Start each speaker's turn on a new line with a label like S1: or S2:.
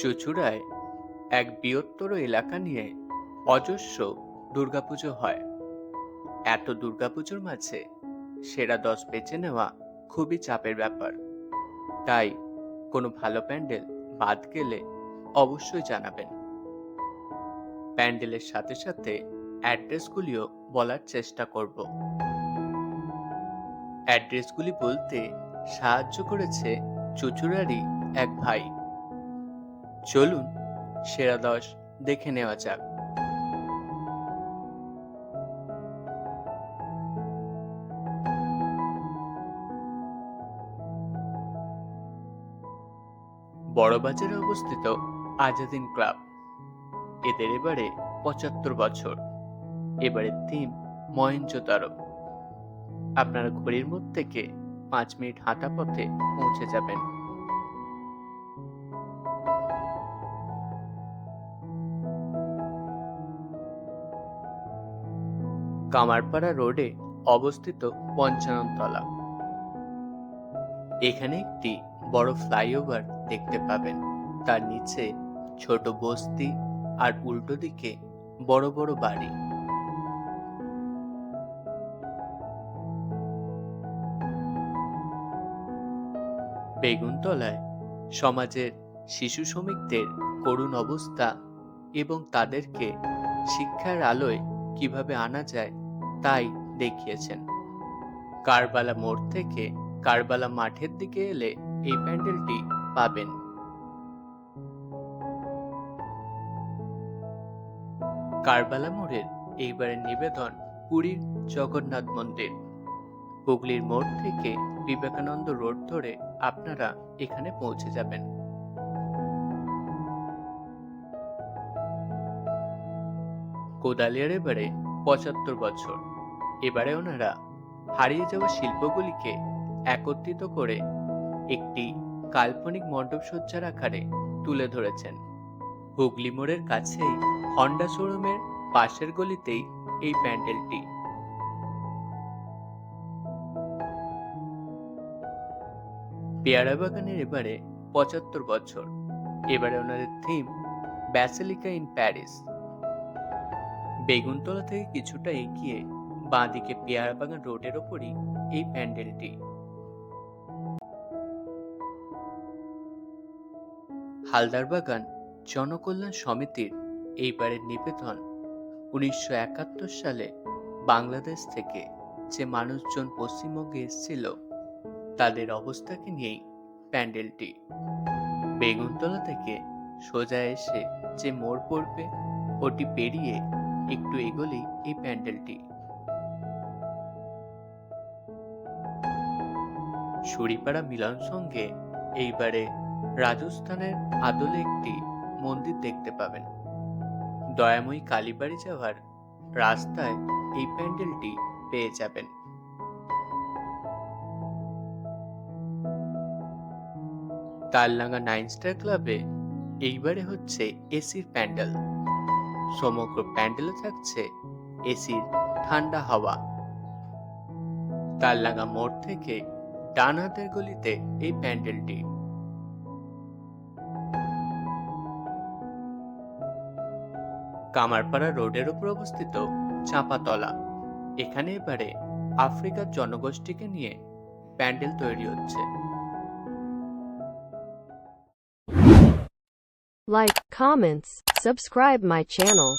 S1: চুচুড়ায় এক বৃহত্তর এলাকা নিয়ে অজস্র দুর্গাপুজো হয়। এত দুর্গাপুজোর মাঝে সেরা দশ বেছে নেওয়া খুবই চাপের ব্যাপার। তাই কোনো ভালো প্যান্ডেল বাদ গেলে অবশ্যই জানাবেন। প্যান্ডেলের সাথে সাথে অ্যাড্রেসগুলিও বলার চেষ্টা করব। অ্যাড্রেসগুলি বলতে সাহায্য করেছে চুচুড়ারই এক ভাই। চলুন সেরা দশ দেখে নেওয়া যাক। বড়বাজারে অবস্থিত আজাদিন ক্লাব। এদের এবারে পঁচাত্তর বছর। এবারে থিম মহেঞ্জোদারো আপনারা ঘড়ির মধ্যে থেকে পাঁচ মিনিট হাঁটা পথে পৌঁছে যাবেন। কামারপাড়া রোডে অবস্থিত পঞ্চানন তলা এখানে একটি বড় ফ্লাইওভার দেখতে পাবেন। তার নিচে ছোট বস্তি আর উল্টো দিকে বড় বড় বাড়ি। বেগুনতলায় সমাজের শিশু শ্রমিকদের করুণ অবস্থা এবং তাদেরকে শিক্ষার আলোয় কীভাবে আনা যায় তাই দেখিয়েছেন। কারবালা মোড় থেকে কারবালা মাঠের দিকে এলে এই প্যান্ডেলটি পাবেন। কারবালা মোড়ের এইবারের নিবেদন পুরীর জগন্নাথ মন্দির। হুগলির মোড় থেকে বিবেকানন্দ রোড ধরে আপনারা এখানে পৌঁছে যাবেন। কোদালিয়ার এবারে পঁচাত্তর বছর। এবারে ওনারা হারিয়ে যাওয়া শিল্পগুলিকে একত্রিত করে একটি কাল্পনিক মণ্ডপসজ্জার আকারে তুলে ধরেছেন। হুগলি মোড়ের কাছেই হন্ডা শোরুমের পাশের গলিতেই এই প্যান্ডেলটি। পেয়ারা বাগানের এবারে পঁচাত্তর বছর। এবারে ওনাদের theme basilica in Paris. Beguntala থেকে কিছুটা এগিয়ে বাঁদিকে পেয়ারা বাগান রোডের ওপরই এই প্যান্ডেলটি। হালদার বাগান জনকল্যাণ সমিতির এইবারের নিবেদন উনিশশো একাত্তর সালে বাংলাদেশ থেকে যে মানুষজন পশ্চিমবঙ্গে এসেছিল, তাদের অবস্থাকে নিয়েই প্যান্ডেলটি। বেগুনতলা থেকে সোজা এসে যে মোড় পড়বে, ওটি পেরিয়ে একটু এগোলেই এই প্যান্ডেলটি। সুরিপাড়া মিলন সঙ্গে এইবারে রাজস্থানের আদলে একটি মন্দির দেখতে পাবেন। দয়াময়ী কালীবাড়ি যাওয়ার রাস্তায় এই প্যান্ডেলটি পেয়ে যাবেন। তাললাঙ্গা নাইন স্টার ক্লাবে এইবারে হচ্ছে এসির প্যান্ডেল। সমগ্র প্যান্ডেলে থাকছে এসির ঠান্ডা হাওয়া। তাললাঙ্গা মোড় থেকে ডান হাতের গলিতে এই প্যান্ডেলটি। কামারপাড়া রোডের উপর অবস্থিত চাঁপাতলা। এখানে এবারে আফ্রিকার জনগোষ্ঠীকে নিয়ে প্যান্ডেল তৈরি হচ্ছে।
S2: Like, comments, subscribe my channel.